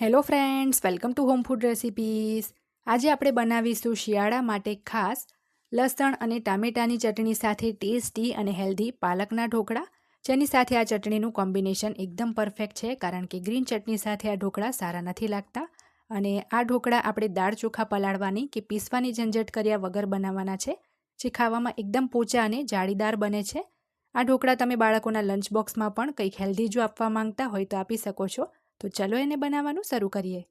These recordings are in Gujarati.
Hello friends welcome to home food recipes આજે આપણે બનાવીશું શિયાળા માટે ખાસ લસણ અને ટામેટાની ચટણી સાથે ટેસ્ટી અને હેલ્ધી પાલકના ઢોકળા, જેની સાથે આ ચટણીનું કોમ્બિનેશન એકદમ પરફેક્ટ છે, કારણ કે ગ્રીન ચટણી સાથે આ ઢોકળા સારા નથી લાગતા. અને આ ઢોકળા આપણે દાળ ચોખા પલાળવાની કે પીસવાની ઝંઝટ કર્યા વગર બનાવવાના છે, જે ખાવામાં એકદમ પોચા અને જાળીદાર બને છે. આ ઢોકળા તમે બાળકોના લંચ બોક્સમાં પણ કંઈક હેલ્ધી જો આપવા માંગતા હોય તો આપી શકો છો. તો ચલો એને બનાવવાનું શરૂ કરીએ.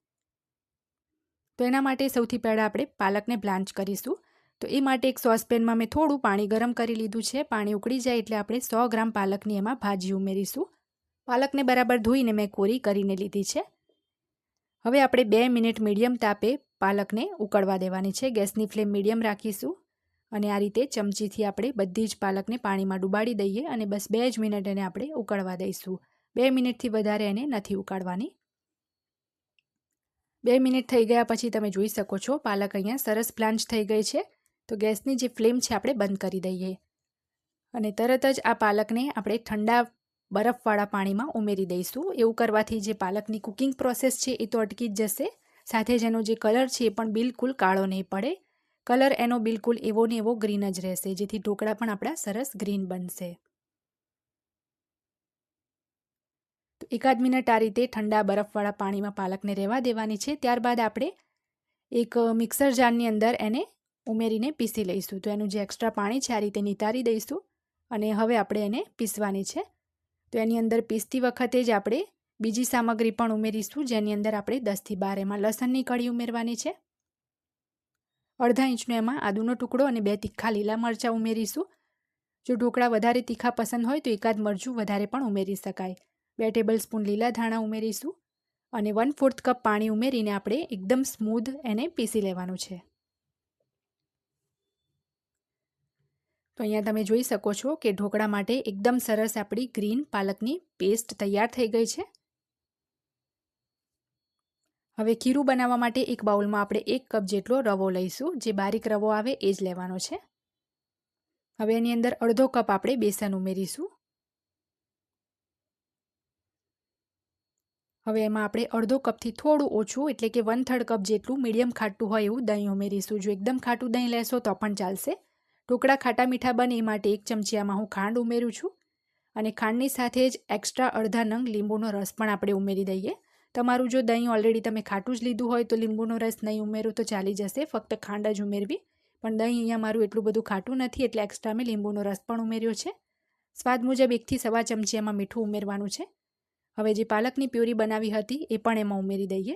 તો એના માટે સૌથી પહેલાં આપણે પાલકને બ્લાન્ચ કરીશું. તો એ માટે એક સોસપેનમાં મેં થોડું પાણી ગરમ કરી લીધું છે. પાણી ઉકળી જાય એટલે આપણે સો ગ્રામ પાલકની એમાં ભાજી ઉમેરીશું. પાલકને બરાબર ધોઈને મેં કોરી કરીને લીધી છે. હવે આપણે બે મિનિટ મીડિયમ તાપે પાલકને ઉકળવા દેવાની છે. ગેસની ફ્લેમ મીડિયમ રાખીશું. અને આ રીતે ચમચીથી આપણે બધી જ પાલકને પાણીમાં ડુબાડી દઈએ અને બસ બે જ મિનિટ એને આપણે ઉકળવા દઈશું. બે મિનિટથી વધારે એને નથી ઉકાળવાની. બે મિનિટ થઈ ગયા પછી તમે જોઈ શકો છો, પાલક અહીંયા સરસ પ્લાન્ચ થઈ ગઈ છે. તો ગેસની જે ફ્લેમ છે આપણે બંધ કરી દઈએ. અને તરત જ આ પાલકને આપણે ઠંડા બરફવાળા પાણીમાં ઉમેરી દઈશું. એવું કરવાથી જે પાલકની કુકિંગ પ્રોસેસ છે એ તો અટકી જ જશે. સાથે જ એનો જે કલર છે એ પણ બિલકુલ કાળો નહીં પડે. કલર એનો બિલકુલ એવો ને એવો ગ્રીન જ રહેશે, જેથી ઢોકળા પણ આપણા સરસ ગ્રીન બનશે. એકાદ મિનિટ આ રીતે ઠંડા બરફવાળા પાણીમાં પાલકને રહેવા દેવાની છે. ત્યારબાદ આપણે એક મિક્સર જારની અંદર એને ઉમેરીને પીસી લઈશું. તો એનું જે એક્સ્ટ્રા પાણી છે, આ રીતે નિતારી દઈશું અને હવે આપણે એને પીસવાની છે. તો એની અંદર પીસતી વખતે જ આપણે બીજી સામગ્રી પણ ઉમેરીશું, જેની અંદર આપણે દસથી બાર એમાં લસણની કળી ઉમેરવાની છે. અડધા ઇંચનો એમાં આદુનો ટુકડો અને બે તીખા લીલા મરચાં ઉમેરીશું. જો ઢોકળા વધારે તીખા પસંદ હોય તો એકાદ મરચું વધારે પણ ઉમેરી શકાય. બે ટેબલ સ્પૂન લીલા ધાણા ઉમેરીશું અને વન ફોર્થ કપ પાણી ઉમેરીને આપણે એકદમ સ્મૂધ એને પીસી લેવાનું છે. તો અહીંયા તમે જોઈ શકો છો કે ઢોકળા માટે એકદમ સરસ આપણી ગ્રીન પાલકની પેસ્ટ તૈયાર થઈ ગઈ છે. હવે ખીરું બનાવવા માટે એક બાઉલમાં આપણે એક કપ જેટલો રવો લઈશું, જે બારીક રવો આવે એ જ લેવાનો છે. હવે એની અંદર અડધો કપ આપણે બેસન ઉમેરીશું. હવે એમાં આપણે અડધો કપથી થોડું ઓછું, એટલે કે વન થર્ડ કપ જેટલું મીડિયમ ખાટું હોય એવું દહીં ઉમેરીશું. જો એકદમ ખાટું દહીં લેશો તો પણ ચાલશે. ઢોકળા ખાટા મીઠા બને એ માટે એક ચમચીયામાં હું ખાંડ ઉમેરું છું. અને ખાંડની સાથે જ એક્સ્ટ્રા અડધા નંગ લીંબુનો રસ પણ આપણે ઉમેરી દઈએ. તમારું જો દહીં ઓલરેડી તમે ખાટું જ લીધું હોય તો લીંબુનો રસ નહીં ઉમેરું તો ચાલી જશે. ફક્ત ખાંડ જ ઉમેરવી. પણ દહીં અહીંયા મારું એટલું બધું ખાટું નથી, એટલે એક્સ્ટ્રા મેં લીંબુનો રસ પણ ઉમેર્યો છે. સ્વાદ મુજબ એકથી સવા ચમચીયામાં મીઠું ઉમેરવાનું છે. હવે જે પાલકની પ્યુરી બનાવી હતી એ પણ એમાં ઉમેરી દઈએ.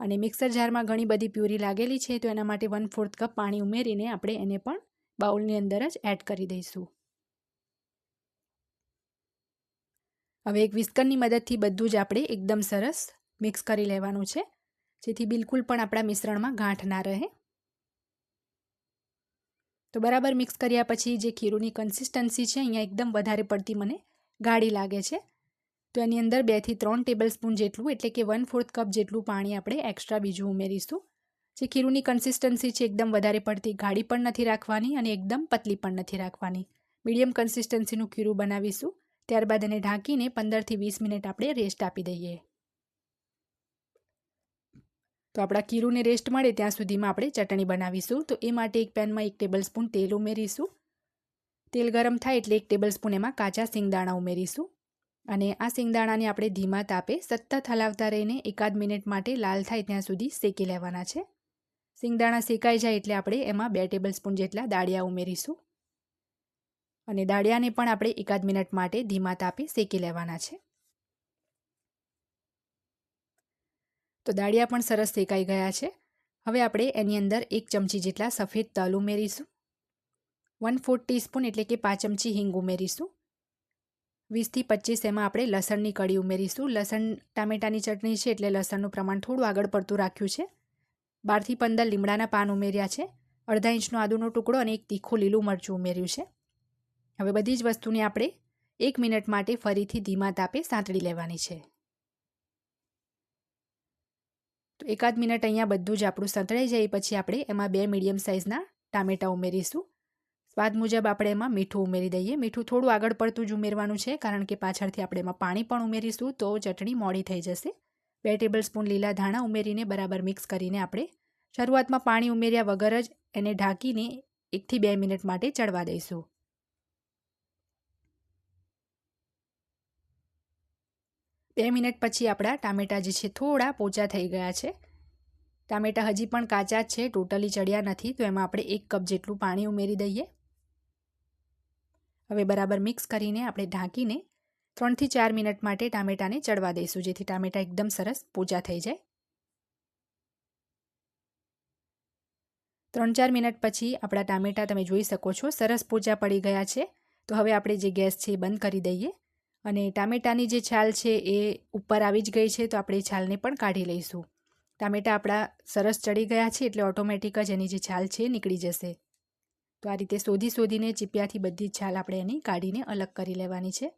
અને મિક્સર જારમાં ઘણી બધી પ્યુરી લાગેલી છે, તો એના માટે વન ફોર્થ કપ પાણી ઉમેરીને આપણે એને પણ બાઉલની અંદર જ એડ કરી દઈશું. હવે એક વિસ્કરની મદદથી બધું જ આપણે એકદમ સરસ મિક્સ કરી લેવાનું છે, જેથી બિલકુલ પણ આપણા મિશ્રણમાં ગાંઠ ના રહે. તો બરાબર મિક્સ કર્યા પછી જે ખીરુની કન્સિસ્ટન્સી છે, અહીંયા એકદમ વધારે પડતી મને ગાઢી લાગે છે. તો એની અંદર બેથી ત્રણ ટેબલ સ્પૂન જેટલું, એટલે કે વન ફોર્થ કપ જેટલું પાણી આપણે એક્સ્ટ્રા બીજું ઉમેરીશું. જે ખીરુની કન્સિસ્ટન્સી છે, એકદમ વધારે પડતી ગાઢી પણ નથી રાખવાની અને એકદમ પતલી પણ નથી રાખવાની. મીડિયમ કન્સિસ્ટન્સીનું ખીરું બનાવીશું. ત્યારબાદ એને ઢાંકીને પંદરથી વીસ મિનિટ આપણે રેસ્ટ આપી દઈએ. તો આપણા ખીરુને રેસ્ટ મળે ત્યાં સુધીમાં આપણે ચટણી બનાવીશું. તો એ માટે એક પેનમાં એક ટેબલ સ્પૂન તેલ ઉમેરીશું. તેલ ગરમ થાય એટલે એક ટેબલ સ્પૂન એમાં કાચા સિંગદાણા ઉમેરીશું. અને આ સિંગદાણાને આપણે ધીમા તાપે સતત હલાવતા રહીને એકાદ મિનિટ માટે લાલ થાય ત્યાં સુધી શેકી લેવાના છે. સિંગદાણા શેકાઈ જાય એટલે આપણે એમાં બે ટેબલ સ્પૂન જેટલા દાળિયા ઉમેરીશું. અને દાળિયાને પણ આપણે એકાદ મિનિટ માટે ધીમા તાપે શેકી લેવાના છે. તો દાળિયા પણ સરસ શેકાઈ ગયા છે. હવે આપણે એની અંદર એક ચમચી જેટલા સફેદ તલ ઉમેરીશું. વન ફોર્થ ટીસ્પૂન એટલે કે પાંચ ચમચી હિંગ ઉમેરીશું. વીસથી પચીસ એમાં આપણે લસણની કળી ઉમેરીશું. લસણ ટામેટાની ચટણી છે એટલે લસણનું પ્રમાણ થોડું આગળ પડતું રાખ્યું છે. બારથી પંદર લીમડાના પાન ઉમેર્યા છે. અડધા ઇંચનો આદુનો ટુકડો અને એક તીખું લીલું મરચું ઉમેર્યું છે. હવે બધી જ વસ્તુને આપણે એક મિનિટ માટે ફરીથી ધીમા તાપે સાંતળી લેવાની છે. તો એકાદ મિનિટ અહીંયા બધું જ આપણું સંતળાઈ જાય. પછી આપણે એમાં બે મીડિયમ સાઇઝના ટામેટાં ઉમેરીશું. સ્વાદ મુજબ આપણે એમાં મીઠું ઉમેરી દઈએ. મીઠું થોડું આગળ પડતું જ ઉમેરવાનું છે, કારણ કે પાછળથી આપણે એમાં પાણી પણ ઉમેરીશું તો ચટણી મોડી થઈ જશે. બે ટેબલ સ્પૂન લીલા ધાણા ઉમેરીને બરાબર મિક્સ કરીને આપણે શરૂઆતમાં પાણી ઉમેર્યા વગર જ એને ઢાંકીને એકથી બે મિનિટ માટે ચડવા દઈશું. બે મિનિટ પછી આપણા ટામેટાં જે છે થોડા પોચા થઈ ગયા છે. ટામેટાં હજી પણ કાચા જ છે, ટોટલી ચડ્યા નથી, તો એમાં આપણે એક કપ જેટલું પાણી ઉમેરી દઈએ. હવે બરાબર મિક્સ કરીને આપણે ઢાંકીને ત્રણથી ચાર મિનિટ માટે ટામેટાને ચડવા દઈશું, જેથી ટામેટા એકદમ સરસ પૂજા થઈ જાય. ત્રણ ચાર મિનિટ પછી આપણા ટામેટા તમે જોઈ શકો છો, સરસ પોચા પડી ગયા છે. તો હવે આપણે જે ગેસ છે એ બંધ કરી દઈએ અને ટામેટાની જે છાલ છે એ ઉપર આવી જ ગઈ છે, તો આપણે છાલને પણ કાઢી લઈશું. ટામેટા આપણા સરસ ચડી ગયા છે એટલે ઓટોમેટિક જ એની જે છાલ છે નીકળી જશે. તો આ રીતે શોધી શોધીને ચીપિયાથી બધી છાલ આપણે એની કાઢીને અલગ કરી લેવાની છે.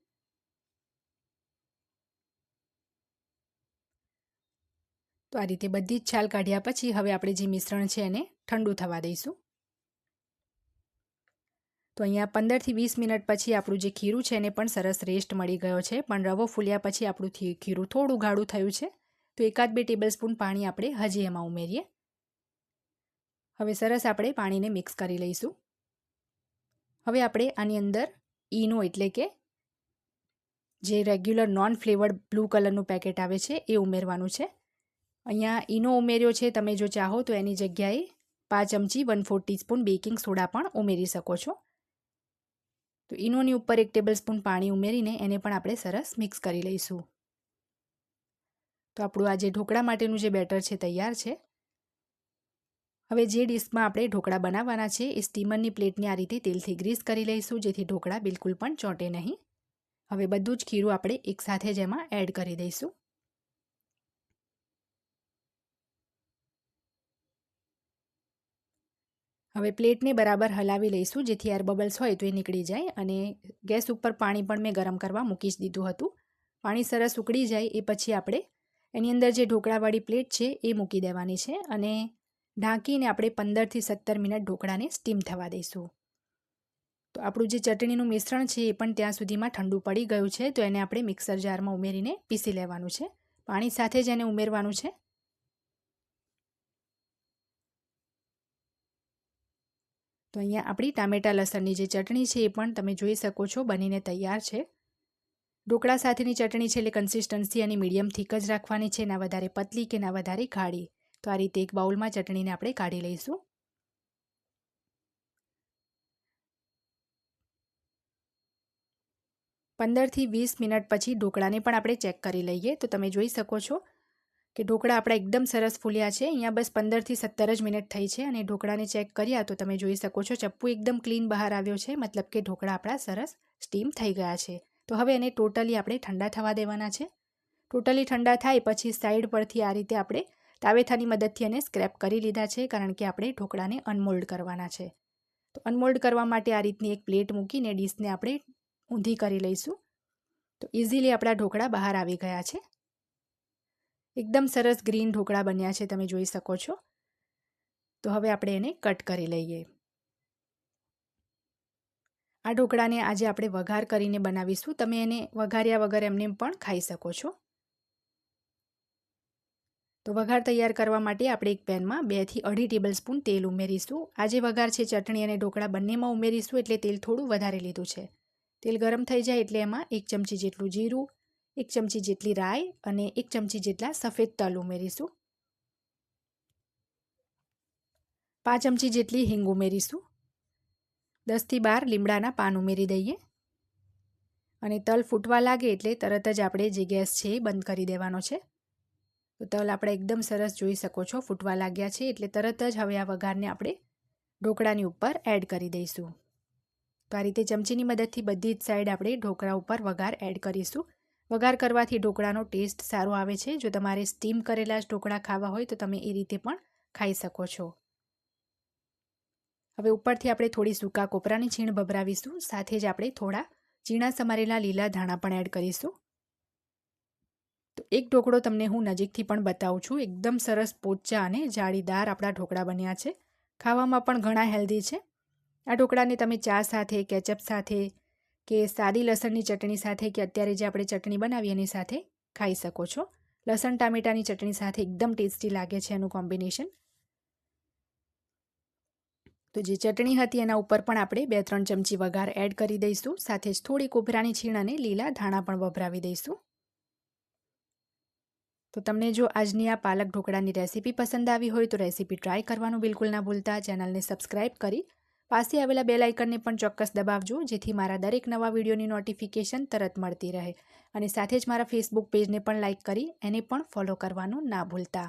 તો આ રીતે બધી જ છાલ કાઢ્યા પછી હવે આપણે જે મિશ્રણ છે એને ઠંડુ થવા દઈશું. તો અહીંયા પંદરથી વીસ મિનિટ પછી આપણું જે ખીરું છે એને પણ સરસ રેસ્ટ મળી ગયો છે. પણ રવો ફૂલ્યા પછી આપણું ખીરું થોડું ગાળું થયું છે. તો એકાદ બે ટેબલ સ્પૂન પાણી આપણે હજી એમાં ઉમેરીએ. હવે સરસ આપણે પાણીને મિક્સ કરી લઈશું. હવે આપણે આની અંદર ઈનો એટલે કે જે રેગ્યુલર નોન ફ્લેવર્ડ બ્લુ કલરનું પેકેટ આવે છે, એ ઉમેરવાનું છે. અહીંયા ઈનો ઉમેર્યો છે, તમે જો ચાહો તો એની જગ્યાએ પાંચ ચમચી one four teaspoon baking soda પણ ઉમેરી શકો છો. તો ઈનોની ઉપર એક ટેબલ સ્પૂન પાણી ઉમેરીને એને પણ આપણે સરસ મિક્સ કરી લઈશું. તો આપણું આ જે ઢોકળા માટેનું જે બેટર છે, તૈયાર છે. હવે જે ડીશમાં આપણે ઢોકળા બનાવવાના છે એ સ્ટીમરની પ્લેટને આ રીતે તેલથી ગ્રીસ કરી લઈશું, જેથી ઢોકળા બિલકુલ પણ ચોંટે નહીં. હવે બધું જ ખીરું આપણે એકસાથે જ એમાં એડ કરી દઈશું. હવે પ્લેટને બરાબર હલાવી લઈશું, જેથી એર બબલ્સ હોય તો એ નીકળી જાય અને ગેસ ઉપર પાણી પણ મેં ગરમ કરવા મૂકી જ દીધું હતું. પાણી સરસ ઉકળી જાય એ પછી આપણે એની અંદર જે ઢોકળાવાળી પ્લેટ છે એ મૂકી દેવાની છે અને ઢાંકીને આપણે પંદરથી સત્તર મિનિટ ઢોકળાને સ્ટીમ થવા દઈશું. તો આપણું જે ચટણીનું મિશ્રણ છે એ પણ ત્યાં સુધીમાં ઠંડુ પડી ગયું છે, તો એને આપણે મિક્સર જારમાં ઉમેરીને પીસી લેવાનું છે. પાણી સાથે જ એને ઉમેરવાનું છે. તો અહીંયા આપણી ટામેટા લસણની જે ચટણી છે એ પણ તમે જોઈ શકો છો બનીને તૈયાર છે. ઢોકળા સાથેની ચટણી છે એટલે કન્સિસ્ટન્સી એની મીડિયમ થીક જ રાખવાની છે, ના વધારે પતલી કે ના વધારે ખાડી તો આ રીતે એક બાઉલમાં ચટણીને આપણે કાઢી લઈશું. પંદરથી વીસ મિનિટ પછી ઢોકળાને પણ આપણે ચેક કરી લઈએ. તો તમે જોઈ શકો છો કે ઢોકળા આપણા એકદમ સરસ ફૂલ્યા છે. અહીંયા બસ પંદરથી સત્તર જ મિનિટ થઈ છે અને ઢોકળાને ચેક કર્યા તો તમે જોઈ શકો છો ચપ્પુ એકદમ ક્લીન બહાર આવ્યો છે. મતલબ કે ઢોકળા આપણા સરસ સ્ટીમ થઈ ગયા છે. તો હવે એને ટોટલી આપણે ઠંડા થવા દેવાના છે. ટોટલી ઠંડા થાય પછી સાઈડ પરથી આ રીતે આપણે તાવેથાની મદદથી એને સ્ક્રેપ કરી લીધા છે, કારણ કે આપણે ઢોકળાને અનમોલ્ડ કરવાના છે. તો અનમોલ્ડ કરવા માટે આ રીતની એક પ્લેટ મૂકીને ડીશને આપણે ઊંધી કરી લઈશું. તો ઇઝીલી આપણા ઢોકળા બહાર આવી ગયા છે. એકદમ સરસ ગ્રીન ઢોકળા બન્યા છે, તમે જોઈ શકો છો. તો હવે આપણે એને કટ કરી લઈએ. આ ઢોકળાને આજે આપણે વઘાર કરીને બનાવીશું. તમે એને વઘાર્યા વગર એમને પણ ખાઈ શકો છો. તો વઘાર તૈયાર કરવા માટે આપણે એક પેનમાં બેથી અઢી ટેબલ સ્પૂન તેલ ઉમેરીશું. આ જે વઘાર છે ચટણી અને ઢોકળા બંનેમાં ઉમેરીશું એટલે તેલ થોડું વધારે લીધું છે. તેલ ગરમ થઈ જાય એટલે એમાં એક ચમચી જેટલું જીરું, એક ચમચી જેટલી રાઈ અને એક ચમચી જેટલા સફેદ તલ ઉમેરીશું. પાંચ ચમચી જેટલી હિંગ ઉમેરીશું. દસથી બાર લીમડાના પાન ઉમેરી દઈએ. અને તલ ફૂટવા લાગે એટલે તરત જ આપણે જે ગેસ છે એ બંધ કરી દેવાનો છે. તો તલ આપણે એકદમ સરસ જોઈ શકો છો, ફૂટવા લાગ્યા છે, એટલે તરત જ હવે આ વઘારને આપણે ઢોકળાની ઉપર એડ કરી દઈશું. તો આ રીતે ચમચીની મદદથી બધી જ સાઈડ આપણે ઢોકળા ઉપર વઘાર એડ કરીશું. વઘાર કરવાથી ઢોકળાનો ટેસ્ટ સારો આવે છે. જો તમારે સ્ટીમ કરેલા જ ઢોકળા ખાવા હોય તો તમે એ રીતે પણ ખાઈ શકો છો. હવે ઉપરથી આપણે થોડી સૂકા કોપરાની છીણ ભભરાવીશું. સાથે જ આપણે થોડા ઝીણા સમારેલા લીલા ધાણા પણ એડ કરીશું. એક ઢોકળો તમને હું નજીકથી પણ બતાવું છું. એકદમ સરસ પોચા અને જાળીદાર આપણા ઢોકળા બન્યા છે. ખાવામાં પણ ઘણા હેલ્ધી છે. આ ઢોકળાને તમે ચા સાથે, કેચઅપ સાથે કે સાદી લસણની ચટણી સાથે કે અત્યારે જે આપણે ચટણી બનાવી એની સાથે ખાઈ શકો છો. લસણ, ટામેટાની ચટણી સાથે એકદમ ટેસ્ટી લાગે છે એનું કોમ્બિનેશન. તો જે ચટણી હતી એના ઉપર પણ આપણે બે ત્રણ ચમચી વઘાર એડ કરી દઈશું. સાથે જ થોડી કોપરાની છીણ અને લીલા ધાણા પણ વભરાવી દઈશું. તો તમને જો આજની આ પાલક ઢોકળાની રેસીપી પસંદ આવી હોય તો રેસીપી ટ્રાય કરવાનું બિલકુલ ના ભૂલતા. ચેનલને સબસ્ક્રાઇબ કરી પાસે આવેલા બેલ આઇકનને પણ ચોક્કસ દબાવજો, જેથી મારા દરેક નવા વિડીયોની નોટિફિકેશન તરત મળતી રહે. અને સાથે જ મારા ફેસબુક પેજને પણ લાઇક કરી, એને પણ ફોલો કરવાનું ના ભૂલતા.